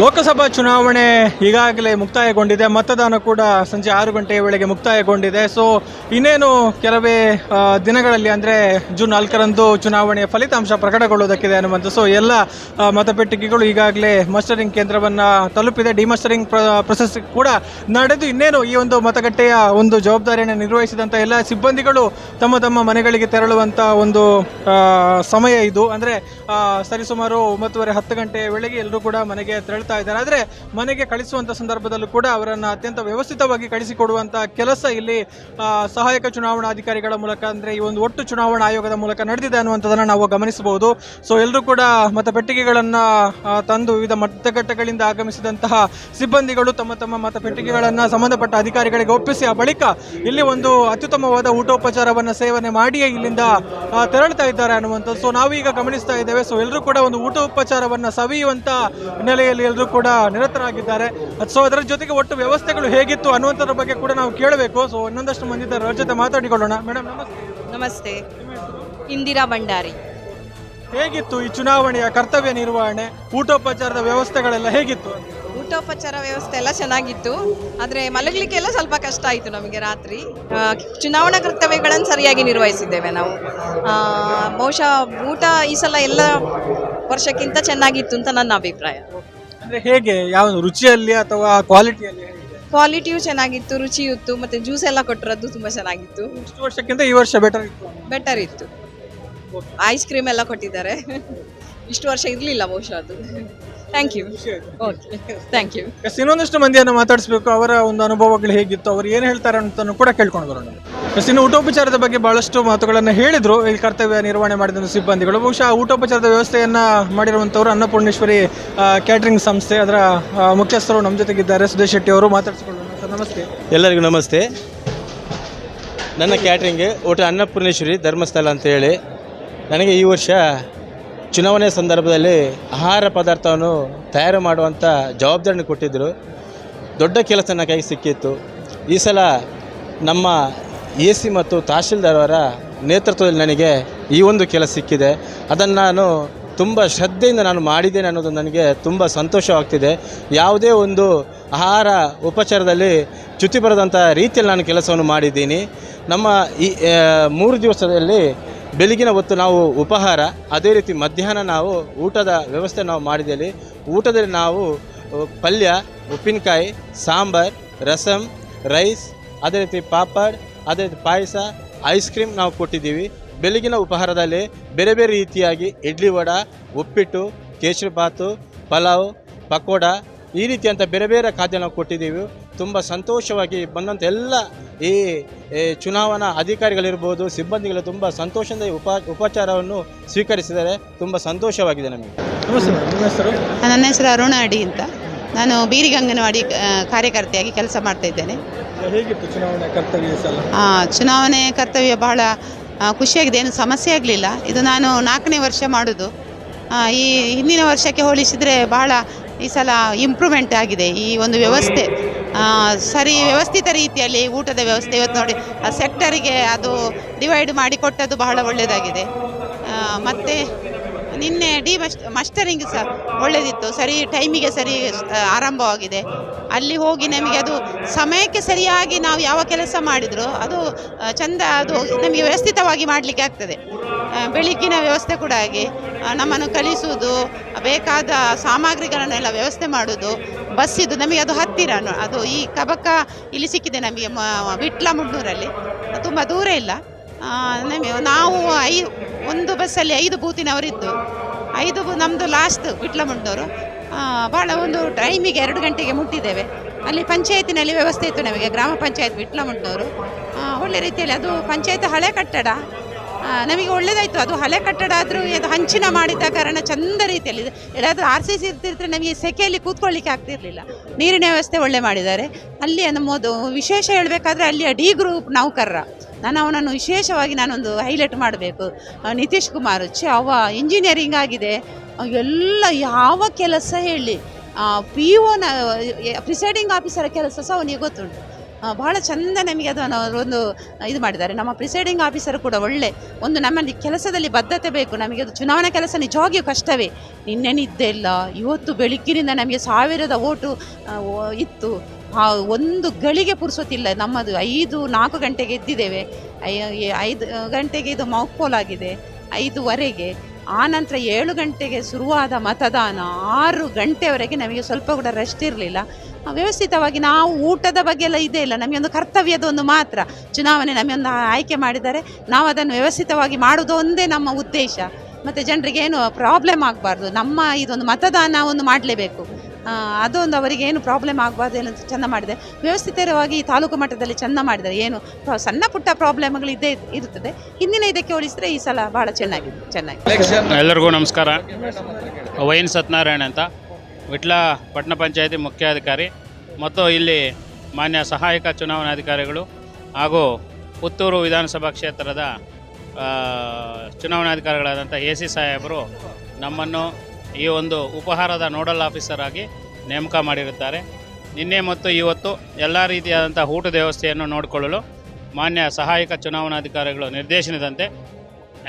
ಲೋಕಸಭಾ ಚುನಾವಣೆ ಈಗಾಗಲೇ ಮುಕ್ತಾಯಗೊಂಡಿದೆ. ಮತದಾನ ಕೂಡ ಸಂಜೆ ಆರು ಗಂಟೆಯ ವೇಳೆಗೆ ಮುಕ್ತಾಯಗೊಂಡಿದೆ. ಸೊ ಇನ್ನೇನು ಕೆಲವೇ ದಿನಗಳಲ್ಲಿ ಅಂದರೆ ಜೂನ್ ನಾಲ್ಕರಂದು ಚುನಾವಣೆಯ ಫಲಿತಾಂಶ ಪ್ರಕಟಗೊಳ್ಳೋದಕ್ಕಿದೆ ಅನ್ನುವಂಥ ಸೊ ಎಲ್ಲ ಮತಪೆಟ್ಟಿಗೆಗಳು ಈಗಾಗಲೇ ಮಸ್ಟರಿಂಗ್ ಕೇಂದ್ರವನ್ನು ತಲುಪಿದೆ. ಡಿಮಸ್ಟರಿಂಗ್ ಪ್ರೊಸೆಸ್ ಕೂಡ ನಡೆದು ಇನ್ನೇನು ಈ ಒಂದು ಮತಗಟ್ಟೆಯ ಒಂದು ಜವಾಬ್ದಾರಿಯನ್ನು ನಿರ್ವಹಿಸಿದಂಥ ಎಲ್ಲ ಸಿಬ್ಬಂದಿಗಳು ತಮ್ಮ ತಮ್ಮ ಮನೆಗಳಿಗೆ ತೆರಳುವಂಥ ಒಂದು ಸಮಯ ಇದು. ಅಂದರೆ ಸರಿಸುಮಾರು ಒಂಬತ್ತುವರೆ ಹತ್ತು ಗಂಟೆ ವೇಳೆಗೆ ಎಲ್ಲರೂ ಕೂಡ ಮನೆಗೆ ತೆರಳ್ತಾ ಇದ್ದಾರೆ. ಆದರೆ ಮನೆಗೆ ಕಳಿಸುವಂಥ ಸಂದರ್ಭದಲ್ಲೂ ಕೂಡ ಅವರನ್ನು ಅತ್ಯಂತ ವ್ಯವಸ್ಥಿತವಾಗಿ ಕಳಿಸಿಕೊಡುವಂಥ ಕೆಲಸ ಇಲ್ಲಿ ಸಹಾಯಕ ಸಹಾಯಕ ಚುನಾವಣಾಧಿಕಾರಿಗಳ ಮೂಲಕ, ಅಂದರೆ ಈ ಒಂದು ಒಟ್ಟು ಚುನಾವಣಾ ಆಯೋಗದ ಮೂಲಕ ನಡೆದಿದೆ ಅನ್ನುವಂಥದ್ದನ್ನು ನಾವು ಗಮನಿಸಬಹುದು. ಸೊ ಎಲ್ಲರೂ ಕೂಡ ಮತಪೆಟ್ಟಿಗೆಗಳನ್ನು ತಂದು ವಿವಿಧ ಮತಗಟ್ಟೆಗಳಿಂದ ಆಗಮಿಸಿದಂತಹ ಸಿಬ್ಬಂದಿಗಳು ತಮ್ಮ ತಮ್ಮ ಮತಪೆಟ್ಟಿಗೆಗಳನ್ನು ಸಂಬಂಧಪಟ್ಟ ಅಧಿಕಾರಿಗಳಿಗೆ ಒಪ್ಪಿಸಿ, ಆ ಬಳಿಕ ಇಲ್ಲಿ ಒಂದು ಅತ್ಯುತ್ತಮವಾದ ಊಟೋಪಚಾರವನ್ನು ಸೇವನೆ ಮಾಡಿಯೇ ಇಲ್ಲಿಂದ ತೆರಳ್ತಾ ಇದ್ದಾರೆ ಅನ್ನುವಂಥದ್ದು. ಸೊ ನಾವೀಗ ಗಮನಿಸ್ತಾ ಇದ್ದೇವೆ. ಸೊ ಎಲ್ಲರೂ ಕೂಡ ಒಂದು ಊಟೋಪಚಾರವನ್ನು ಸವಿಯುವಂಥ ಹಿನ್ನೆಲೆಯಲ್ಲಿ ಎಲ್ಲರೂ ಕೂಡ ನಿರತರಾಗಿದ್ದಾರೆ. ಸೊ ಅದರ ಜೊತೆಗೆ ಒಟ್ಟು ವ್ಯವಸ್ಥೆಗಳು ಹೇಗಿತ್ತು ಅನ್ನುವಂಥದ್ರ ಬಗ್ಗೆ ಕೂಡ ನಾವು ಕೇಳಬೇಕು. ಸೊ ಇನ್ನೊಂದಷ್ಟು ಮಂದಿ ಇದ್ದಾರೆ. ಅವ್ರ ಜೊತೆ ಮಾತಾಡಿಕೊಳ್ಳೋಣ. ಮೇಡಮ್ ನಮಸ್ತೆ. ನಮಸ್ತೆ. ಇಂದಿರಾ ಭಂಡಾರಿ. ಹೇಗಿತ್ತು ಈ ಚುನಾವಣೆಯ ಕರ್ತವ್ಯ ನಿರ್ವಹಣೆ ಊಟೋಪಚಾರದ ವ್ಯವಸ್ಥೆಗಳೆಲ್ಲ ಹೇಗಿತ್ತು? ಊಟೋಪಚಾರ ವ್ಯವಸ್ಥೆ ಎಲ್ಲ ಚೆನ್ನಾಗಿತ್ತು. ಆದರೆ ಮಲಗಲಿಕ್ಕೆಲ್ಲ ಸ್ವಲ್ಪ ಕಷ್ಟ ಆಯಿತು ನಮಗೆ ರಾತ್ರಿ. ಆ, ಚುನಾವಣಾ ಕರ್ತವ್ಯಗಳನ್ನು ಸರಿಯಾಗಿ ನಿರ್ವಹಿಸಿದ್ದೇವೆ ನಾವು. ಆ, ಬಹುಶಃ ಊಟ ಈ ಸಲ ಎಲ್ಲ ವರ್ಷಕ್ಕಿಂತ ಚೆನ್ನಾಗಿತ್ತು ಅಂತ ನನ್ನ ಅಭಿಪ್ರಾಯ. ಅಂದ್ರೆ ಹೇಗೆ? ಯಾವ ರುಚಿಯಲ್ಲಿ ಅಥವಾ ಕ್ವಾಲಿಟಿಯಲ್ಲಿ? ಕ್ವಾಲಿಟಿಯು ಚೆನ್ನಾಗಿತ್ತು ರುಚಿಯೂ ಇತ್ತು ಮತ್ತೆ ಜ್ಯೂಸ್ ಎಲ್ಲ ಕೊಟ್ಟಿರೋದು ತುಂಬಾ ಚೆನ್ನಾಗಿತ್ತು. ಇಷ್ಟು ವರ್ಷಕ್ಕಿಂತ ಈ ವರ್ಷ ಬೆಟರ್ ಇತ್ತು. ಬೆಟರ್ ಇತ್ತು. ಐಸ್ ಕ್ರೀಮ್ ಎಲ್ಲ ಕೊಟ್ಟಿದ್ದಾರೆ. ಇಷ್ಟು ವರ್ಷ ಇರಲಿಲ್ಲ ಬಹುಶಃ ಅದು thank you okay thank you yes ಇನ್ನೊಂದಷ್ಟು ಮಂದಿಯನ್ನು ಮಾತಾಡಿಸ್ಬೇಕು. ಅವರ ಒಂದು ಅನುಭವಗಳು ಹೇಗಿತ್ತು ಅವರು ಏನು ಹೇಳ್ತಾರೆ ಅಂತ ಕೂಡ ಕೇಳ್ಕೊಂಡು ಬರೋಣ ಎಸ್ ಇನ್ನು ಊಟೋಪಚಾರದ ಬಗ್ಗೆ ಬಹಳಷ್ಟು ಮಾತುಗಳನ್ನು ಹೇಳಿದ್ರು. ಇಲ್ಲಿ ಕರ್ತವ್ಯ ನಿರ್ವಹಣೆ ಮಾಡಿದ ಸಿಬ್ಬಂದಿಗಳು. ಬಹುಶಃ ಆ ಊಟೋಪಚಾರದ ವ್ಯವಸ್ಥೆಯನ್ನು ಮಾಡಿರುವಂಥವ್ರು ಅನ್ನಪೂರ್ಣೇಶ್ವರಿ ಕ್ಯಾಟ್ರಿಂಗ್ ಸಂಸ್ಥೆ ಅದರ ಮುಖ್ಯಸ್ಥರು ನಮ್ಮ ಜೊತೆಗಿದ್ದಾರೆ. ಸುದೇಶ್ ಶೆಟ್ಟಿ ಅವರು ಮಾತಾಡಿಸ್ಕೊಳ್ಳೋಣ. ಸರ್ ನಮಸ್ತೆ. ಎಲ್ಲರಿಗೂ ನಮಸ್ತೆ. ನನ್ನ ಕ್ಯಾಟ್ರಿಂಗ್ ಊಟ ಅನ್ನಪೂರ್ಣೇಶ್ವರಿ ಧರ್ಮಸ್ಥಳ ಅಂತ ಹೇಳಿ ನನಗೆ ಈ ವರ್ಷ ಚುನಾವಣೆ ಸಂದರ್ಭದಲ್ಲಿ ಆಹಾರ ಪದಾರ್ಥವನ್ನು ತಯಾರು ಮಾಡುವಂಥ ಜವಾಬ್ದಾರಿನ ಕೊಟ್ಟಿದ್ದರು ದೊಡ್ಡ ಕೆಲಸ ನನ್ನ ಕೈಗೆ ಸಿಕ್ಕಿತ್ತು. ಈ ಸಲ ನಮ್ಮ ಎ ಸಿ ಮತ್ತು ತಹಶೀಲ್ದಾರ್ ಅವರ ನೇತೃತ್ವದಲ್ಲಿ ನನಗೆ ಈ ಒಂದು ಕೆಲಸ ಸಿಕ್ಕಿದೆ. ಅದನ್ನು ನಾನು ತುಂಬ ಶ್ರದ್ಧೆಯಿಂದ ನಾನು ಮಾಡಿದ್ದೇನೆ ಅನ್ನೋದು ನನಗೆ ತುಂಬ ಸಂತೋಷವಾಗ್ತಿದೆ. ಯಾವುದೇ ಒಂದು ಆಹಾರ ಉಪಚಾರದಲ್ಲಿ ಚ್ಯುತಿ ಬರದಂಥ ರೀತಿಯಲ್ಲಿ ನಾನು ಕೆಲಸವನ್ನು ಮಾಡಿದ್ದೀನಿ. ನಮ್ಮ ಈ ಮೂರು ದಿವಸದಲ್ಲಿ ಬೆಳಗಿನ ಹೊತ್ತು ನಾವು ಉಪಹಾರ, ಅದೇ ರೀತಿ ಮಧ್ಯಾಹ್ನ ನಾವು ಊಟದ ವ್ಯವಸ್ಥೆ ನಾವು ಮಾಡಿದ್ದೇವೆ. ಊಟದಲ್ಲಿ ನಾವು ಪಲ್ಯ, ಉಪ್ಪಿನಕಾಯಿ, ಸಾಂಬಾರು ರಸಮ್ ರೈಸ್, ಅದೇ ರೀತಿ ಪಾಪಡ್, ಅದೇ ರೀತಿ ಪಾಯಸ, ಐಸ್ ಕ್ರೀಮ್ ನಾವು ಕೊಟ್ಟಿದ್ದೀವಿ. ಬೆಳಗಿನ ಉಪಹಾರದಲ್ಲಿ ಬೇರೆ ಬೇರೆ ರೀತಿಯಾಗಿ ಇಡ್ಲಿ ವಡ, ಉಪ್ಪಿಟ್ಟು, ಕೇಸರಿ ಬಾತು ಪಲಾವ್, ಪಕೋಡ ಈ ರೀತಿಯಂಥ ಬೇರೆ ಬೇರೆ ಖಾದ್ಯ ನಾವು ಕೊಟ್ಟಿದ್ದೀವಿ. ತುಂಬ ಸಂತೋಷವಾಗಿ ಬಂದಂಥ ಎಲ್ಲ ಈ ಚುನಾವಣಾ ಅಧಿಕಾರಿಗಳಿರ್ಬೋದು ಸಿಬ್ಬಂದಿಗಳು ತುಂಬ ಸಂತೋಷದಿಂದ ಈ ಉಪ ಉಪಚಾರವನ್ನು ಸ್ವೀಕರಿಸಿದರೆ ತುಂಬ ಸಂತೋಷವಾಗಿದೆ ನಮಗೆ. ನನ್ನ ಹೆಸರು ಅರುಣ ಅಡಿ ಅಂತ. ನಾನು ಬೀರಿಗೆ ಅಂಗನವಾಡಿ ಕಾರ್ಯಕರ್ತೆಯಾಗಿ ಕೆಲಸ ಮಾಡ್ತಾ ಇದ್ದೇನೆ. ಚುನಾವಣೆ ಕರ್ತವ್ಯ ಈ ಆ, ಚುನಾವಣೆ ಕರ್ತವ್ಯ ಬಹಳ ಖುಷಿಯಾಗಿದೆ. ಏನು ಸಮಸ್ಯೆ ಆಗಲಿಲ್ಲ. ಇದು ನಾನು ನಾಲ್ಕನೇ ವರ್ಷ ಮಾಡೋದು. ಈ ಹಿಂದಿನ ವರ್ಷಕ್ಕೆ ಹೋಲಿಸಿದರೆ ಬಹಳ ಈ ಸಲ ಇಂಪ್ರೂವ್ಮೆಂಟ್ ಆಗಿದೆ. ಈ ಒಂದು ವ್ಯವಸ್ಥೆ. ಸರಿ, ವ್ಯವಸ್ಥಿತ ರೀತಿಯಲ್ಲಿ ಊಟದ ವ್ಯವಸ್ಥೆ ಇವತ್ತು ನೋಡಿ. ಆ ಸೆಕ್ಟರಿಗೆ ಅದು ಡಿವೈಡ್ ಮಾಡಿ ಕೊಟ್ಟದ್ದು ಬಹಳ ಒಳ್ಳೆಯದಾಗಿದೆ ಮತ್ತು ನಿನ್ನೆ ಡಿ ಮಸ್ಟ್ ಮಸ್ಟರಿಂಗ್ ಸಹ ಒಳ್ಳೆಯದಿತ್ತು ಸರಿ ಟೈಮಿಗೆ ಸರಿ ಆರಂಭವಾಗಿದೆ. ಅಲ್ಲಿ ಹೋಗಿ ನಮಗೆ ಅದು ಸಮಯಕ್ಕೆ ಸರಿಯಾಗಿ ನಾವು ಯಾವ ಕೆಲಸ ಮಾಡಿದರೂ, ಅದು ಚಂದ, ಅದು ನಮಗೆ ವ್ಯವಸ್ಥಿತವಾಗಿ ಮಾಡಲಿಕ್ಕೆ ಆಗ್ತದೆ. ಬೆಳಗ್ಗಿನ ವ್ಯವಸ್ಥೆ ಕೂಡ ಹಾಗೆ. ನಮ್ಮನ್ನು ಕಲಿಸುವುದು, ಬೇಕಾದ ಸಾಮಗ್ರಿಗಳನ್ನೆಲ್ಲ ವ್ಯವಸ್ಥೆ ಮಾಡೋದು ಬಸ್ಸಿದು ನಮಗೆ ಅದು ಹತ್ತಿರ ಅದು ಈ ಕಬಕ ಇಲ್ಲಿ ಸಿಕ್ಕಿದೆ ನಮಗೆ ವಿಟ್ಲ ಮುಡ್ನೂರಲ್ಲಿ ತುಂಬ ದೂರ ಇಲ್ಲ. ನಮಗೆ ನಾವು ಐ, ಒಂದು ಬಸ್ಸಲ್ಲಿ ಐದು ಬೂತಿನವರಿದ್ದು. ಐದು ನಮ್ಮದು ಲಾಸ್ಟ್ ವಿಟ್ಲಮುಂಡವರು ಭಾಳ ಒಂದು ಟೈಮಿಗೆ ಎರಡು ಗಂಟೆಗೆ ಮುಟ್ಟಿದ್ದೇವೆ. ಅಲ್ಲಿ ಪಂಚಾಯತಿನಲ್ಲಿ ವ್ಯವಸ್ಥೆ ಇತ್ತು ನಮಗೆ, ಗ್ರಾಮ ಪಂಚಾಯತ್ ವಿಟ್ಲಮುಂಡವರು ಒಳ್ಳೆ ರೀತಿಯಲ್ಲಿ ಅದು ಪಂಚಾಯತ್ ಹಳೆ ಕಟ್ಟಡ. ನಮಗೆ ಒಳ್ಳೇದಾಯ್ತು. ಅದು ಹಳೆ ಕಟ್ಟಡ ಆದರೂ ಅದು ಹಂಚಿನ ಮಾಡಿದ ಕಾರಣ ಚಂದ ರೀತಿಯಲ್ಲಿ. ಎಲ್ಲಾದರೂ ಆರ್ ಸಿ ಸಿ ಇರ್ತಿದ್ರೆ ನಮಗೆ ಸೆಕೆಯಲ್ಲಿ ಕೂತ್ಕೊಳ್ಳಿಕ್ಕೆ ಆಗ್ತಿರಲಿಲ್ಲ. ನೀರಿನ ವ್ಯವಸ್ಥೆ ಒಳ್ಳೆ ಮಾಡಿದ್ದಾರೆ. ಅಲ್ಲಿ ನಮ್ಮದು ವಿಶೇಷ ಹೇಳಬೇಕಾದ್ರೆ ಅಲ್ಲಿಯ ಡಿ ಗ್ರೂಪ್ ನೌಕರರ. ನಾನು ಅವನನ್ನು ವಿಶೇಷವಾಗಿ ನಾನೊಂದು ಹೈಲೈಟ್ ಮಾಡಬೇಕು. ನಿತೀಶ್ ಕುಮಾರ್ ಚಿ ಅವ ಇಂಜಿನಿಯರಿಂಗ್ ಆಗಿದೆ. ಎಲ್ಲ ಯಾವ ಕೆಲಸ ಹೇಳಿ ಪಿ ಒನ ಪ್ರಿಸೈಡಿಂಗ್ ಆಫೀಸರ ಕೆಲಸ ಸಹ ಅವನಿಗೆ ಗೊತ್ತುಂಟು. ಬಹಳ ಚಂದ ನಮಗೆ ಅದನ್ನು ಒಂದು ಇದು ಮಾಡಿದ್ದಾರೆ. ನಮ್ಮ ಪ್ರಿಸೈಡಿಂಗ್ ಆಫೀಸರ್ ಕೂಡ ಒಳ್ಳೆ ಒಂದು ನಮ್ಮಲ್ಲಿ ಕೆಲಸದಲ್ಲಿ ಬದ್ಧತೆ ಬೇಕು. ನಮಗೆ ಅದು ಚುನಾವಣಾ ಕೆಲಸ ನಿಜವಾಗಿಯೂ ಕಷ್ಟವೇ. ನಿನ್ನೆ ನಿದ್ದೆ ಇಲ್ಲ, ಇವತ್ತು ಬೆಳಗ್ಗಿನಿಂದ ನಮಗೆ ಸಾವಿರದ ಓಟು ಇತ್ತು. ಒಂದು ಗಳಿಗೆ ಪುರುಸೋತಿಲ್ಲ ನಮ್ಮದು ಐದು, ನಾಲ್ಕು ಗಂಟೆಗೆ ಎದ್ದಿದ್ದೇವೆ. ಐದು ಗಂಟೆಗೆ ಇದು ಮೌಕ್ಪೋಲ್ ಆಗಿದೆ. ಐದುವರೆಗೆ. ಆ ನಂತರ ಏಳು ಗಂಟೆಗೆ ಶುರುವಾದ ಮತದಾನ ಆರು ಗಂಟೆವರೆಗೆ ನಮಗೆ ಸ್ವಲ್ಪ ಕೂಡ ರೆಸ್ಟ್ ಇರಲಿಲ್ಲ. ವ್ಯವಸ್ಥಿತವಾಗಿ ನಾವು ಊಟದ ಬಗ್ಗೆ ಎಲ್ಲ ಇದೇ ಇಲ್ಲ. ನಮಗೆ ಒಂದು ಕರ್ತವ್ಯದ ಒಂದು ಮಾತ್ರ. ಚುನಾವಣೆ ನಮಗೊಂದು ಆಯ್ಕೆ ಮಾಡಿದರೆ ನಾವು ಅದನ್ನು ವ್ಯವಸ್ಥಿತವಾಗಿ ಮಾಡೋದು ಒಂದೇ ನಮ್ಮ ಉದ್ದೇಶ. ಮತ್ತು ಜನರಿಗೆ ಏನು ಪ್ರಾಬ್ಲಮ್ ಆಗಬಾರ್ದು. ನಮ್ಮ ಇದೊಂದು ಮತದಾನ ಒಂದು ಮಾಡಲೇಬೇಕು. ಅದೊಂದು ಅವರಿಗೆ ಏನು ಪ್ರಾಬ್ಲಮ್ ಆಗಬಾರ್ದು ಏನು ಚೆಂದ ಮಾಡಿದೆ. ವ್ಯವಸ್ಥಿತವಾಗಿ ಈ ತಾಲೂಕು ಮಟ್ಟದಲ್ಲಿ ಚೆಂದ ಮಾಡಿದ್ದಾರೆ. ಏನು ಸಣ್ಣ ಪುಟ್ಟ ಪ್ರಾಬ್ಲಮ್ಗಳು ಇದ್ದೇ ಇರುತ್ತದೆ. ಹಿಂದಿನ ಇದಕ್ಕೆ ಹೋಲಿಸಿದ್ರೆ ಈ ಸಲ ಬಹಳ ಚೆನ್ನಾಗಿದೆ ಚೆನ್ನಾಗಿ. ಎಲ್ಲರಿಗೂ ನಮಸ್ಕಾರ. ವೈನ್ ಸತ್ಯನಾರಾಯಣ ಅಂತ. ವಿಟ್ಲ ಪಟ್ಟಣ ಪಂಚಾಯತಿ ಮುಖ್ಯಾಧಿಕಾರಿ ಮತ್ತು ಇಲ್ಲಿ ಮಾನ್ಯ ಸಹಾಯಕ ಚುನಾವಣಾಧಿಕಾರಿಗಳು ಹಾಗೂ ಪುತ್ತೂರು ವಿಧಾನಸಭಾ ಕ್ಷೇತ್ರದ ಚುನಾವಣಾಧಿಕಾರಿಗಳಾದಂಥ ಎ ಸಿ ಸಾಹೇಬರು ನಮ್ಮನ್ನು ಈ ಒಂದು ಉಪಹಾರದ ನೋಡಲ್ ಆಫೀಸರ್ ಆಗಿ ನೇಮಕ ಮಾಡಿರುತ್ತಾರೆ. ನಿನ್ನೆ ಮತ್ತು ಇವತ್ತು ಎಲ್ಲ ರೀತಿಯಾದಂಥ ಊಟದ ವ್ಯವಸ್ಥೆಯನ್ನು ನೋಡಿಕೊಳ್ಳಲು ಮಾನ್ಯ ಸಹಾಯಕ ಚುನಾವಣಾಧಿಕಾರಿಗಳು ನಿರ್ದೇಶನದಂತೆ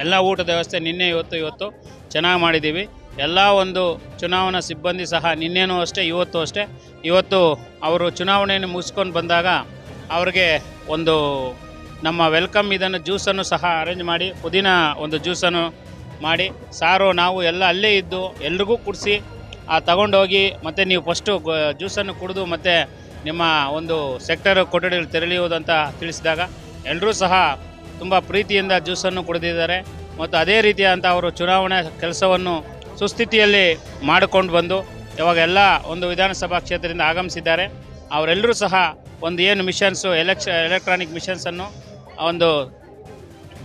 ಎಲ್ಲ ಊಟದ ವ್ಯವಸ್ಥೆ ನಿನ್ನೆ, ಇವತ್ತು ಇವತ್ತು ಚೆನ್ನಾಗಿ ಮಾಡಿದ್ದೀವಿ. ಎಲ್ಲ ಒಂದು ಚುನಾವಣಾ ಸಿಬ್ಬಂದಿ ಸಹ ನಿನ್ನೆನೂ ಅಷ್ಟೇ, ಇವತ್ತು ಅಷ್ಟೇ. ಇವತ್ತು ಅವರು ಚುನಾವಣೆಯನ್ನು ಮುಗಿಸ್ಕೊಂಡು ಬಂದಾಗ ಅವ್ರಿಗೆ ಒಂದು ನಮ್ಮ ವೆಲ್ಕಮ್ ಇದನ್ನು ಜ್ಯೂಸನ್ನು ಸಹ ಅರೇಂಜ್ ಮಾಡಿ, ಪುದೀನ ಒಂದು ಜ್ಯೂಸನ್ನು ಮಾಡಿ ಸಾರು ನಾವು ಎಲ್ಲ ಅಲ್ಲೇ ಇದ್ದು ಎಲ್ರಿಗೂ ಕುಡಿಸಿ, ಆ ತಗೊಂಡೋಗಿ ಮತ್ತು ನೀವು ಫಸ್ಟು ಜ್ಯೂಸನ್ನು ಕುಡಿದು ಮತ್ತು ನಿಮ್ಮ ಒಂದು ಸೆಕ್ಟರ್ ಕೊಠಡಿಗಳು ತೆರಳಿಯುವುದು ಅಂತ ತಿಳಿಸಿದಾಗ ಎಲ್ಲರೂ ಸಹ ತುಂಬ ಪ್ರೀತಿಯಿಂದ ಜ್ಯೂಸನ್ನು ಕುಡಿದಿದ್ದಾರೆ. ಮತ್ತು ಅದೇ ರೀತಿಯಾದಂಥ ಅವರು ಚುನಾವಣೆ ಕೆಲಸವನ್ನು ಸುಸ್ಥಿತಿಯಲ್ಲಿ ಮಾಡಿಕೊಂಡು ಬಂದು ಇವಾಗ ಎಲ್ಲ ಒಂದು ವಿಧಾನಸಭಾ ಕ್ಷೇತ್ರದಿಂದ ಆಗಮಿಸಿದ್ದಾರೆ. ಅವರೆಲ್ಲರೂ ಸಹ ಒಂದು ಏನು ಮಿಷನ್ಸು, ಎಲೆಕ್ಷ ಎಲೆಕ್ಟ್ರಾನಿಕ್ ಮಿಷನ್ಸನ್ನು ಒಂದು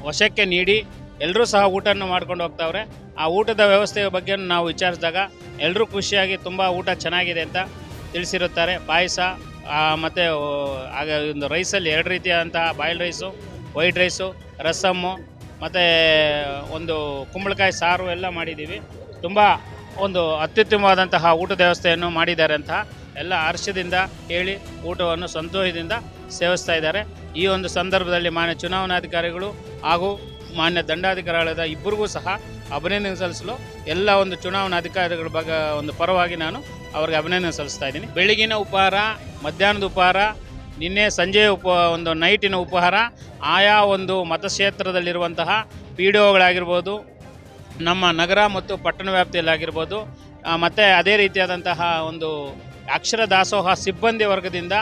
ವಶಕ್ಕೆ ನೀಡಿ ಎಲ್ಲರೂ ಸಹ ಊಟವನ್ನು ಮಾಡ್ಕೊಂಡು ಹೋಗ್ತಾವ್ರೆ. ಆ ಊಟದ ವ್ಯವಸ್ಥೆಯ ಬಗ್ಗೆ ನಾವು ವಿಚಾರಿಸಿದಾಗ ಎಲ್ಲರೂ ಖುಷಿಯಾಗಿ ತುಂಬ ಊಟ ಚೆನ್ನಾಗಿದೆ ಅಂತ ತಿಳಿಸಿರುತ್ತಾರೆ. ಪಾಯಸ ಮತ್ತು ಆಗ ಒಂದು ರೈಸಲ್ಲಿ ಎರಡು ರೀತಿಯಾದಂತಹ boil rice white rice rasam ಮತ್ತು, ಒಂದು ಕುಂಬಳಕಾಯಿ ಸಾರು ಎಲ್ಲ ಮಾಡಿದ್ದೀವಿ. ತುಂಬ ಒಂದು ಅತ್ಯುತ್ತಮವಾದಂತಹ ಊಟದ ವ್ಯವಸ್ಥೆಯನ್ನು ಮಾಡಿದ್ದಾರೆ ಅಂತ ಎಲ್ಲ ಹರ್ಷದಿಂದ ಹೇಳಿ ಊಟವನ್ನು ಸಂತೋಷದಿಂದ ಸೇವಿಸ್ತಾ ಇದ್ದಾರೆ. ಈ ಒಂದು ಸಂದರ್ಭದಲ್ಲಿ ಮಾನ್ಯ ಚುನಾವಣಾಧಿಕಾರಿಗಳು ಹಾಗೂ ಮಾನ್ಯ ದಂಡಾಧಿಕಾರಿಗಳಾದ ಇಬ್ಬರಿಗೂ ಸಹ ಅಭಿನಂದನೆ ಸಲ್ಲಿಸಲು ಎಲ್ಲ ಒಂದು ಚುನಾವಣಾಧಿಕಾರಿಗಳ ಬಗ್ಗೆ ಒಂದು ಪರವಾಗಿ ನಾನು ಅವ್ರಿಗೆ ಅಭಿನಂದನೆ ಸಲ್ಲಿಸ್ತಾ ಇದ್ದೀನಿ. ಬೆಳಗಿನ ಉಪಹಾರ, ಮಧ್ಯಾಹ್ನದ ಉಪಹಾರ, ನಿನ್ನೆ ಸಂಜೆ ಉಪ ಒಂದು ನೈಟಿನ ಉಪಹಾರ, ಆಯಾ ಒಂದು ಮತಕ್ಷೇತ್ರದಲ್ಲಿರುವಂತಹ ಪಿ ಡಿ ಒಗಳಾಗಿರ್ಬೋದು, ನಮ್ಮ ನಗರ ಮತ್ತು ಪಟ್ಟಣ ವ್ಯಾಪ್ತಿಯಲ್ಲಾಗಿರ್ಬೋದು ಮತ್ತು ಅದೇ ರೀತಿಯಾದಂತಹ ಒಂದು ಅಕ್ಷರ ದಾಸೋಹ ಸಿಬ್ಬಂದಿ ವರ್ಗದಿಂದ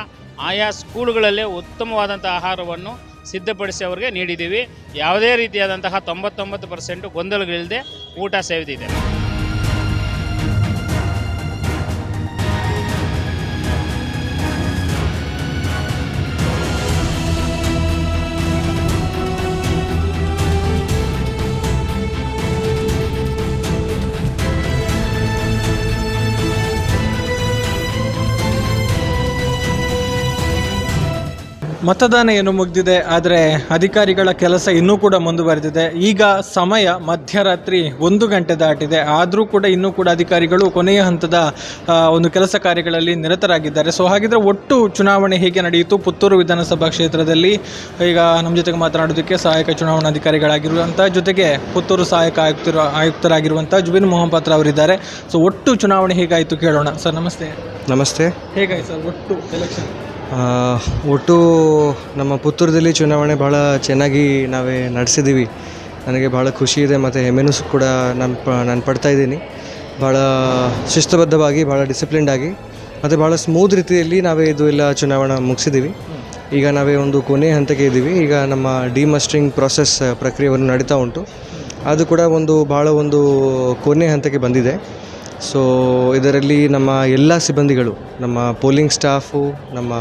ಆಯಾ ಸ್ಕೂಲ್ಗಳಲ್ಲೇ ಉತ್ತಮವಾದಂಥ ಆಹಾರವನ್ನು ಸಿದ್ಧಪಡಿಸಿ ಅವರಿಗೆ ನೀಡಿದ್ದೀವಿ. ಯಾವುದೇ ರೀತಿಯಾದಂತಹ ತೊಂಬತ್ತೊಂಬತ್ತು ಪರ್ಸೆಂಟು ಗೊಂದಲಗಳಿಲ್ಲದೆ ಊಟ ಸೇವಿದಿದೆ. ಮತದಾನ ಏನು ಮುಗಿದಿದೆ ಆದರೆ ಅಧಿಕಾರಿಗಳ ಕೆಲಸ ಇನ್ನೂ ಕೂಡ ಮುಂದುವರೆದಿದೆ. ಈಗ ಸಮಯ ಮಧ್ಯರಾತ್ರಿ ಒಂದು ಗಂಟೆ ದಾಟಿದೆ. ಆದರೂ ಕೂಡ ಇನ್ನೂ ಕೂಡ ಅಧಿಕಾರಿಗಳು ಕೊನೆಯ ಹಂತದ ಒಂದು ಕೆಲಸ ಕಾರ್ಯಗಳಲ್ಲಿ ನಿರತರಾಗಿದ್ದಾರೆ. ಸೊ ಹಾಗಿದ್ರೆ ಒಟ್ಟು ಚುನಾವಣೆ ಹೇಗೆ ನಡೆಯಿತು? ಪುತ್ತೂರು ವಿಧಾನಸಭಾ ಕ್ಷೇತ್ರದಲ್ಲಿ ಈಗ ನಮ್ಮ ಜೊತೆಗೆ ಮಾತನಾಡೋದಕ್ಕೆ ಸಹಾಯಕ ಚುನಾವಣಾ ಅಧಿಕಾರಿಗಳಾಗಿರುವಂಥ ಜೊತೆಗೆ ಪುತ್ತೂರು ಸಹಾಯಕ ಆಯುಕ್ತರು ಆಯುಕ್ತರಾಗಿರುವಂಥ ಜುಬಿನ್ ಮೊಹಪಾತ್ರ ಅವರಿದ್ದಾರೆ. ಸೊ ಒಟ್ಟು ಚುನಾವಣೆ ಹೇಗಾಯಿತು ಕೇಳೋಣ. ಸರ್ ನಮಸ್ತೆ. ನಮಸ್ತೆ. ಹೇಗಾಯ್ತು ಸರ್ ಒಟ್ಟು ಎಲೆಕ್ಷನ್ ಒಟ್ಟು ನಮ್ಮ ಪುತ್ತೂರದಲ್ಲಿ ಚುನಾವಣೆ ಭಾಳ ಚೆನ್ನಾಗಿ ನಾವೇ ನಡೆಸಿದ್ದೀವಿ. ನನಗೆ ಭಾಳ ಖುಷಿ ಇದೆ ಮತ್ತು ಹೆಮ್ಮೆನೂ ಸ್ ಕೂಡ ನಾನು ಪ, ನಾನು ಪಡ್ತಾ ಇದ್ದೀನಿ. ಭಾಳ ಶಿಸ್ತುಬದ್ಧವಾಗಿ ಭಾಳ ಡಿಸಿಪ್ಲಿನ್ಡ್ ಆಗಿ, ಮತ್ತು ಭಾಳ ಸ್ಮೂತ್ ರೀತಿಯಲ್ಲಿ ನಾವೇ ಇದು ಎಲ್ಲ ಚುನಾವಣೆ ಮುಗಿಸಿದ್ದೀವಿ. ಈಗ ನಾವೇ ಒಂದು ಕೊನೆ ಹಂತಕ್ಕೆ ಇದ್ದೀವಿ. ಈಗ ನಮ್ಮ ಡಿಮಸ್ಟ್ರಿಂಗ್ ಪ್ರಾಸೆಸ್ ಪ್ರಕ್ರಿಯೆಯನ್ನು ನಡೀತಾ ಉಂಟು. ಅದು ಕೂಡ ಒಂದು ಭಾಳ ಒಂದು ಕೊನೆ ಹಂತಕ್ಕೆ ಬಂದಿದೆ. ಸೊ ಇದರಲ್ಲಿ ನಮ್ಮ ಎಲ್ಲ ಸಿಬ್ಬಂದಿಗಳು, ನಮ್ಮ ಪೋಲಿಂಗ್ ಸ್ಟಾಫು, ನಮ್ಮ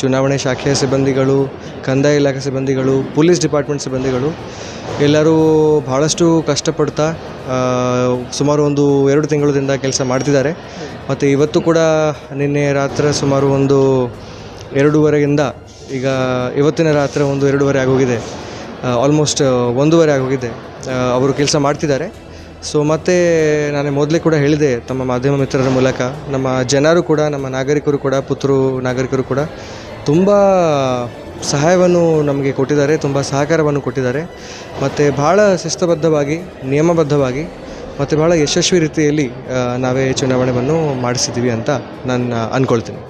ಚುನಾವಣೆ ಶಾಖೆಯ ಸಿಬ್ಬಂದಿಗಳು, ಕಂದಾಯ ಇಲಾಖೆ ಸಿಬ್ಬಂದಿಗಳು, ಪೊಲೀಸ್ ಡಿಪಾರ್ಟ್ಮೆಂಟ್ ಸಿಬ್ಬಂದಿಗಳು, ಎಲ್ಲರೂ ಭಾಳಷ್ಟು ಕಷ್ಟಪಡ್ತಾ ಸುಮಾರು ಒಂದು ಎರಡು ತಿಂಗಳಿಂದ ಕೆಲಸ ಮಾಡ್ತಿದ್ದಾರೆ. ಮತ್ತು ಇವತ್ತು ಕೂಡ ನಿನ್ನೆ ರಾತ್ರಿ ಸುಮಾರು ಒಂದು ಎರಡೂವರೆಯಿಂದ ಈಗ ಇವತ್ತಿನ ರಾತ್ರಿ ಒಂದು ಎರಡೂವರೆ ಆಗೋಗಿದೆ. ಆಲ್ಮೋಸ್ಟ್ ಒಂದೂವರೆ ಆಗೋಗಿದೆ. ಅವರು ಕೆಲಸ ಮಾಡ್ತಿದ್ದಾರೆ. ಸೊ ಮತ್ತೆ ನಾನು ಮೊದಲೇ ಕೂಡ ಹೇಳಿದೆ, ತಮ್ಮ ಮಾಧ್ಯಮ ಮಿತ್ರರ ಮೂಲಕ, ನಮ್ಮ ಜನರು ಕೂಡ, ನಮ್ಮ ನಾಗರಿಕರು ಕೂಡ ಪುತ್ತೂರು ನಾಗರಿಕರು ಕೂಡ ತುಂಬ ಸಹಾಯವನ್ನು ನಮಗೆ ಕೊಟ್ಟಿದ್ದಾರೆ, ತುಂಬ ಸಹಕಾರವನ್ನು ಕೊಟ್ಟಿದ್ದಾರೆ. ಮತ್ತು ಭಾಳ ಶಿಸ್ತಬದ್ಧವಾಗಿ, ನಿಯಮಬದ್ಧವಾಗಿ, ಮತ್ತು ಭಾಳ ಯಶಸ್ವಿ ರೀತಿಯಲ್ಲಿ ನಾವೇ ಚುನಾವಣೆಯನ್ನು ಮಾಡಿಸಿದ್ದೀವಿ ಅಂತ ನಾನು ಅಂದ್ಕೊಳ್ತೀನಿ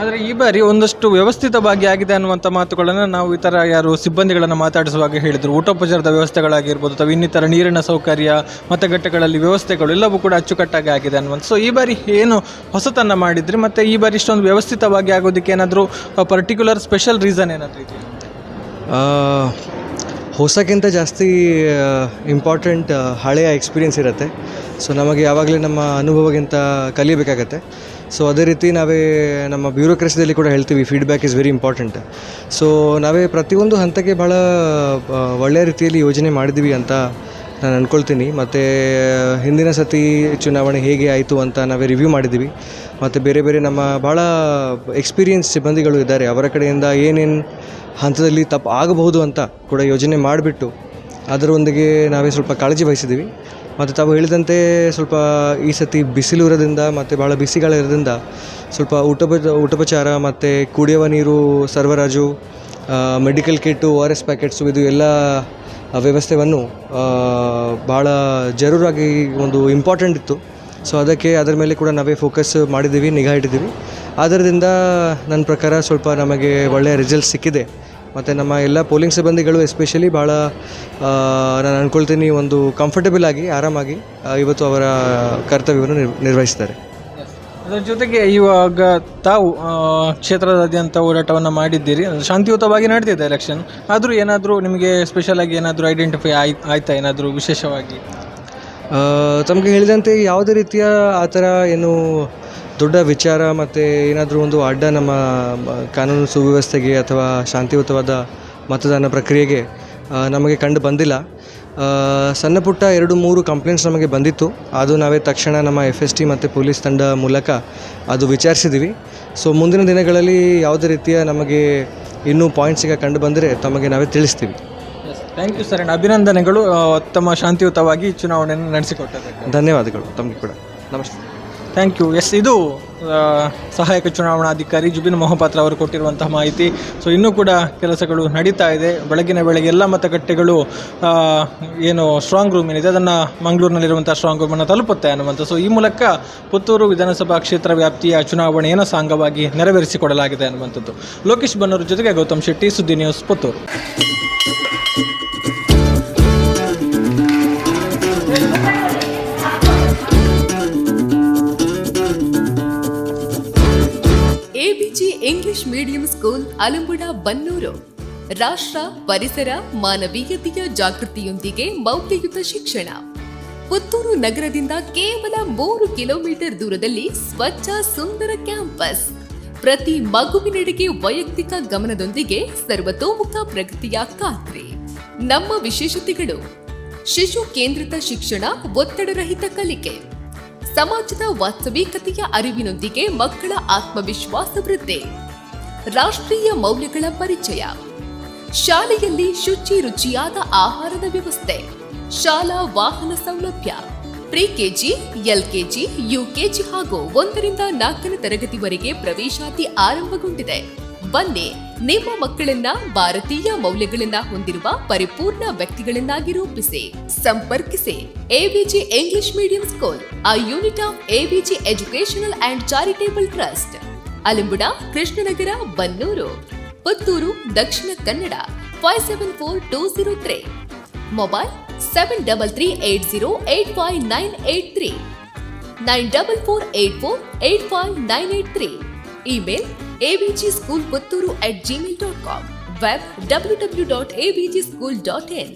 ಆದರೆ ಈ ಬಾರಿ ಒಂದಷ್ಟು ವ್ಯವಸ್ಥಿತವಾಗಿ ಆಗಿದೆ ಅನ್ನುವಂಥ ಮಾತುಗಳನ್ನು ನಾವು ಇತರ ಯಾರು ಸಿಬ್ಬಂದಿಗಳನ್ನು ಮಾತಾಡಿಸುವಾಗ ಹೇಳಿದರು. ಊಟೋಪಚಾರದ ವ್ಯವಸ್ಥೆಗಳಾಗಿರ್ಬೋದು ಅಥವಾ ಇನ್ನಿತರ ನೀರಿನ ಸೌಕರ್ಯ, ಮತಗಟ್ಟೆಗಳಲ್ಲಿ ವ್ಯವಸ್ಥೆಗಳು ಎಲ್ಲವೂ ಕೂಡ ಅಚ್ಚುಕಟ್ಟಾಗಿ ಆಗಿದೆ ಅನ್ನುವಂಥ ಸೊ ಈ ಬಾರಿ ಏನು ಹೊಸತನ್ನು ಮಾಡಿದ್ರಿ? ಮತ್ತು ಈ ಬಾರಿ ಇಷ್ಟೊಂದು ವ್ಯವಸ್ಥಿತವಾಗಿ ಆಗೋದಕ್ಕೆ ಏನಾದರೂ ಪರ್ಟಿಕ್ಯುಲರ್ ಸ್ಪೆಷಲ್ ರೀಸನ್ ಏನಾದರೂ ಇದೆಯಾ? ಹೊಸಕ್ಕಿಂತ ಜಾಸ್ತಿ ಇಂಪಾರ್ಟೆಂಟ್ ಹಳೆಯ ಎಕ್ಸ್ಪೀರಿಯೆನ್ಸ್ ಇರುತ್ತೆ. ಸೊ ನಮಗೆ ಯಾವಾಗಲೇ ನಮ್ಮ ಅನುಭವಗಿಂತ ಕಲಿಯಬೇಕಾಗತ್ತೆ. ಸೊ ಅದೇ ರೀತಿ ನಾವೇ ನಮ್ಮ ಬ್ಯೂರೋಕ್ರಸಿದಲ್ಲಿ ಕೂಡ ಹೇಳ್ತೀವಿ feedback is very important so ನಾವೇ ಪ್ರತಿಯೊಂದು ಹಂತಕ್ಕೆ ಭಾಳ ಒಳ್ಳೆಯ ರೀತಿಯಲ್ಲಿ ಯೋಜನೆ ಮಾಡಿದ್ದೀವಿ ಅಂತ ನಾನು ಅಂದ್ಕೊಳ್ತೀನಿ ಮತ್ತು, ಹಿಂದಿನ ಸತಿ ಚುನಾವಣೆ ಹೇಗೆ ಆಯಿತು ಅಂತ ನಾವೇ ರಿವ್ಯೂ ಮಾಡಿದ್ದೀವಿ. ಮತ್ತು ಬೇರೆ ಬೇರೆ ನಮ್ಮ ಭಾಳ ಎಕ್ಸ್ಪೀರಿಯನ್ಸ್ ಸಿಬ್ಬಂದಿಗಳು ಇದ್ದಾರೆ. ಅವರ ಕಡೆಯಿಂದ ಏನೇನು ಹಂತದಲ್ಲಿ ತಪ್ಪು ಆಗಬಹುದು ಅಂತ ಕೂಡ ಯೋಜನೆ ಮಾಡಿಬಿಟ್ಟು, ಅದರೊಂದಿಗೆ ನಾವೇ ಸ್ವಲ್ಪ ಕಾಳಜಿ ವಹಿಸಿದ್ದೀವಿ. ಮತ್ತು ತಾವು ಹೇಳಿದಂತೆ ಸ್ವಲ್ಪ ಈ ಸತಿ ಬಿಸಿಲು ಇರೋದ್ರಿಂದ ಮತ್ತು ಭಾಳ ಬಿಸಿಗಾಳ ಇರೋದ್ರಿಂದ ಸ್ವಲ್ಪ ಊಟೋಪ, ಊಟೋಪಚಾರ ಮತ್ತು ಕುಡಿಯುವ ನೀರು ಸರಬರಾಜು medical kit O R S packets ಇದು ಎಲ್ಲ ವ್ಯವಸ್ಥೆಯನ್ನು ಭಾಳ ಜರೂರಾಗಿ ಒಂದು ಇಂಪಾರ್ಟೆಂಟ್ ಇತ್ತು. ಸೊ ಅದಕ್ಕೆ ಅದರ ಮೇಲೆ ಕೂಡ ನಾವೇ ಫೋಕಸ್ ಮಾಡಿದ್ದೀವಿ, ನಿಗಾ ಇಟ್ಟಿದ್ದೀವಿ. ಆದ್ದರಿಂದ ನನ್ನ ಪ್ರಕಾರ ಸ್ವಲ್ಪ ನಮಗೆ ಒಳ್ಳೆಯ ರಿಸಲ್ಟ್ ಸಿಕ್ಕಿದೆ. ಮತ್ತು ನಮ್ಮ ಎಲ್ಲ ಪೋಲಿಂಗ್ ಸಿಬ್ಬಂದಿಗಳು ಎಸ್ಪೆಷಲಿ ಭಾಳ ನಾನು ಅಂದ್ಕೊಳ್ತೀನಿ ಒಂದು ಕಂಫರ್ಟೇಬಲ್ ಆಗಿ ಆರಾಮಾಗಿ ಇವತ್ತು ಅವರ ಕರ್ತವ್ಯವನ್ನು ನಿರ್ ನಿರ್ವಹಿಸಿದ್ದಾರೆ ಅದರ ಜೊತೆಗೆ ಇವಾಗ ತಾವು ಕ್ಷೇತ್ರದಾದ್ಯಂತ ಓಡಾಟವನ್ನು ಮಾಡಿದ್ದೀರಿ. ಶಾಂತಿಯುತವಾಗಿ ನಡೆದಿದೆ ಎಲೆಕ್ಷನ್ ಆದರೂ ಏನಾದರೂ ನಿಮಗೆ ಸ್ಪೆಷಲ್ ಆಗಿ ಏನಾದರೂ ಐಡೆಂಟಿಫೈ ಆಯ್ ಆಯ್ತಾ ಏನಾದರೂ ವಿಶೇಷವಾಗಿ? ತಮಗೆ ಹೇಳಿದಂತೆ ಯಾವುದೇ ರೀತಿಯ ಆ ಥರ ಏನು ದೊಡ್ಡ ವಿಚಾರ ಮತ್ತು ಏನಾದರೂ ಒಂದು ಅಡ್ಡ ನಮ್ಮ ಕಾನೂನು ಸುವ್ಯವಸ್ಥೆಗೆ ಅಥವಾ ಶಾಂತಿಯುತವಾದ ಮತದಾನ ಪ್ರಕ್ರಿಯೆಗೆ ನಮಗೆ ಕಂಡು ಬಂದಿಲ್ಲ. ಸಣ್ಣ ಪುಟ್ಟ ಎರಡು ಮೂರು ಕಂಪ್ಲೇಂಟ್ಸ್ ನಮಗೆ ಬಂದಿತ್ತು. ಅದು ನಾವೇ ತಕ್ಷಣ ನಮ್ಮ ಎಫ್ ಎಸ್ ಟಿ ಮತ್ತು ಪೊಲೀಸ್ ತಂಡ ಮೂಲಕ ಅದು ವಿಚಾರಿಸಿದ್ದೀವಿ ಸೊ ಮುಂದಿನ ದಿನಗಳಲ್ಲಿ ಯಾವುದೇ ರೀತಿಯ ನಮಗೆ ಇನ್ನೂ ಪಾಯಿಂಟ್ಸ್ ಈಗ ಕಂಡು ಬಂದರೆ ತಮಗೆ ನಾವೇ ತಿಳಿಸ್ತೀವಿ. ಥ್ಯಾಂಕ್ ಯು ಸರ್ ಆ್ಯಂಡ್ ಅಭಿನಂದನೆಗಳು ತಮ್ಮ ಶಾಂತಿಯುತವಾಗಿ ಚುನಾವಣೆಯನ್ನು ನಡೆಸಿಕೊಟ್ಟರೆ ಧನ್ಯವಾದಗಳು ತಮಗೆ ಕೂಡ. ನಮಸ್ತೆ. ಥ್ಯಾಂಕ್ ಯು ಎಸ್ ಇದು ಸಹಾಯಕ ಚುನಾವಣಾಧಿಕಾರಿ ಜುಬಿನ್ ಮೊಹಪಾತ್ರ ಅವರು ಕೊಟ್ಟಿರುವಂತಹ ಮಾಹಿತಿ. ಸೊ ಇನ್ನೂ ಕೂಡ ಕೆಲಸಗಳು ನಡೀತಾ ಇದೆ. ಬೆಳಗಿನ ಬೆಳಗ್ಗೆ ಎಲ್ಲ ಮತಗಟ್ಟೆಗಳು ಏನು ಸ್ಟ್ರಾಂಗ್ ರೂಮ್ ಏನಿದೆ, ಅದನ್ನು ಮಂಗಳೂರಿನಲ್ಲಿರುವಂಥ ಸ್ಟ್ರಾಂಗ್ ರೂಮನ್ನು ತಲುಪುತ್ತೆ ಅನ್ನುವಂಥ ಸೊ ಈ ಮೂಲಕ ಪುತ್ತೂರು ವಿಧಾನಸಭಾ ಕ್ಷೇತ್ರ ವ್ಯಾಪ್ತಿಯ ಚುನಾವಣೆಯನ್ನು ಸಾಂಗವಾಗಿ ನೆರವೇರಿಸಿಕೊಡಲಾಗಿದೆ ಅನ್ನುವಂಥದ್ದು. ಲೋಕೇಶ್ ಬನ್ನೂರು ಜೊತೆಗೆ Gautham Shetty, Suddi news Puttur. ABG English medium school Alambuda, Bannur. ರಾಷ್ಟ್ರ, ಪರಿಸರ, ಮಾನವೀಯತೆಯ ಜಾಗೃತಿಯೊಂದಿಗೆ ಮೌಲ್ಯಯುತ ಶಿಕ್ಷಣ. ಪುತ್ತೂರು ನಗರದಿಂದ ಕೇವಲ ಮೂರು ಕಿಲೋಮೀಟರ್ ದೂರದಲ್ಲಿ ಸ್ವಚ್ಛ, ಸುಂದರ ಕ್ಯಾಂಪಸ್. ಪ್ರತಿ ಮಗುವಿನೆಡೆಗೆ ವೈಯಕ್ತಿಕ ಗಮನದೊಂದಿಗೆ ಸರ್ವತೋಮುಖ ಪ್ರಗತಿಯ ಖಾತ್ರಿ. ನಮ್ಮ ವಿಶೇಷತೆಗಳು, ಶಿಶು ಕೇಂದ್ರಿತ ಶಿಕ್ಷಣ, ಒತ್ತಡರಹಿತ ಕಲಿಕೆ. ಸಮಾಜದ ವಾಸ್ತವಿಕತೆಯ ಅರಿವಿನೊಂದಿಗೆ ಮಕ್ಕಳ ಆತ್ಮವಿಶ್ವಾಸ ವೃದ್ಧಿ. ರಾಷ್ಟ್ರೀಯ ಮೌಲ್ಯಗಳ ಪರಿಚಯ. ಶಾಲೆಯಲ್ಲಿ ಶುಚಿ ರುಚಿಯಾದ ಆಹಾರದ ವ್ಯವಸ್ಥೆ. ಶಾಲಾ ವಾಹನ ಸೌಲಭ್ಯ. ಪ್ರಿ ಕೆಜಿ ಎಲ್ಕೆಜಿ, ಯುಕೆಜಿ ಹಾಗೂ ಒಂದರಿಂದ ನಾಲ್ಕನೇ ತರಗತಿವರೆಗೆ ಪ್ರವೇಶಾತಿ ಆರಂಭಗೊಂಡಿದೆ. ಬನ್ನಿ ನಿಮ್ಮ ಮಕ್ಕಳನ್ನ ಭಾರತೀಯ ಮೌಲ್ಯಗಳನ್ನ ಹೊಂದಿರುವ ಪರಿಪೂರ್ಣ ವ್ಯಕ್ತಿಗಳನ್ನಾಗಿ ರೂಪಿಸಿ. ಸಂಪರ್ಕಿಸಿ. ABG English medium school a unit of ABG educational and charitable trust Alimbuda, Krishnanagar, Bannur. Puttur, Dakshina Kannada five seven four two zero three mobile seven double three eight zero eight five nine eight three nine double four eight four eight five nine eight three email ABG school Puttur at Gmail dot com web W W dot ABG school dot in